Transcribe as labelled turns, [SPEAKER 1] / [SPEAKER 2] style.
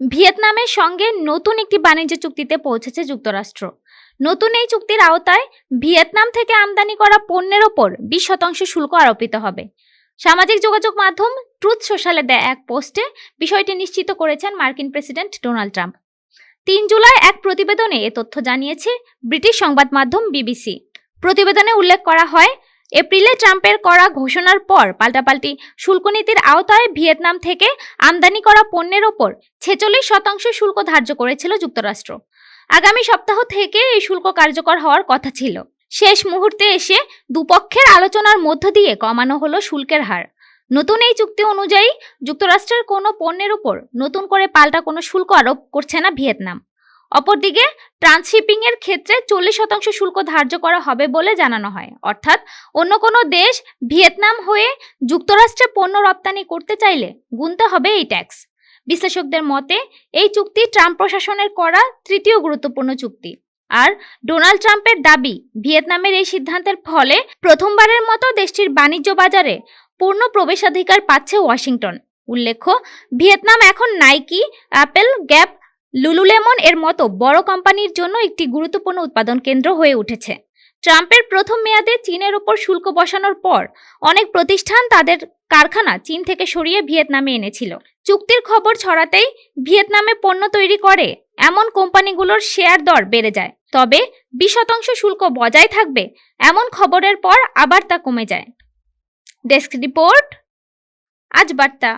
[SPEAKER 1] ভিয়েতনামের সঙ্গে নতুন একটি বাণিজ্য চুক্তিতে পৌঁছেছে যুক্তরাষ্ট্র। নতুন এই চুক্তির আওতায় ভিয়েতনাম থেকে আমদানি করা পণ্যের ওপর বিশ শতাংশ শুল্ক আরোপিত হবে। সামাজিক যোগাযোগ মাধ্যম ট্রুথ সোশ্যালে দেয় এক পোস্টে বিষয়টি নিশ্চিত করেছেন মার্কিন প্রেসিডেন্ট ডোনাল্ড ট্রাম্প। তিন জুলাই এক প্রতিবেদনে এ তথ্য জানিয়েছে ব্রিটিশ সংবাদ মাধ্যম বিবিসি। প্রতিবেদনে উল্লেখ করা হয় এপ্রিলে ট্রাম্পের করা ঘোষণার পর পাল্টাপাল্টি শুল্ক নীতির আওতায় ভিয়েতনাম থেকে আমদানি করা পণ্যের ওপর ছেচল্লিশ শতাংশ শুল্ক ধার্য করেছিল যুক্তরাষ্ট্র। আগামী সপ্তাহ থেকে এই শুল্ক কার্যকর হওয়ার কথা ছিল। শেষ মুহূর্তে এসে দুপক্ষের আলোচনার মধ্য দিয়ে কমানো হলো শুল্কের হার। নতুন এই চুক্তি অনুযায়ী যুক্তরাষ্ট্রের কোনো পণ্যের উপর নতুন করে পাল্টা কোনো শুল্ক আরোপ করছে না ভিয়েতনাম। অপরদিকে ট্রান্সশিপিং এর ক্ষেত্রে চল্লিশ শতাংশ শুল্ক ধার্য করা হবে বলে জানানো হয়। অর্থাৎ, অন্য কোনো দেশ ভিয়েতনাম হয়ে যুক্তরাষ্ট্রে পণ্য রপ্তানি করতে চাইলে গুনতে হবে এই ট্যাক্স। বিশ্লেষকদের মতে, এই চুক্তি ট্রাম্প প্রশাসনের করা তৃতীয় গুরুত্বপূর্ণ চুক্তি। আর ডোনাল্ড ট্রাম্পের দাবি, ভিয়েতনামের এই সিদ্ধান্তের ফলে প্রথমবারের মতো দেশটির বাণিজ্য বাজারে পূর্ণ প্রবেশাধিকার পাচ্ছে ওয়াশিংটন। উল্লেখ্য, ভিয়েতনাম এখন নাইকি, অ্যাপেল, গ্যাপ লুলুলেমন এর মতো বড় কোম্পানির জন্য একটি গুরুত্বপূর্ণ উৎপাদন কেন্দ্র হয়ে উঠেছে। ট্রাম্পের প্রথম মেয়াদে চীনের ওপর শুল্ক বসানোর পর অনেক প্রতিষ্ঠান তাদের কারখানা চীন থেকে সরিয়ে ভিয়েতনামে এনেছিল। চুক্তির খবর ছড়াতেই ভিয়েতনামে পণ্য তৈরি করে এমন কোম্পানিগুলোর শেয়ার দর বেড়ে যায়। তবে বিশ শতাংশ শুল্ক বজায় থাকবে এমন খবরের পর আবার তা কমে যায়। ডেস্ক রিপোর্ট, আজ বার্তা।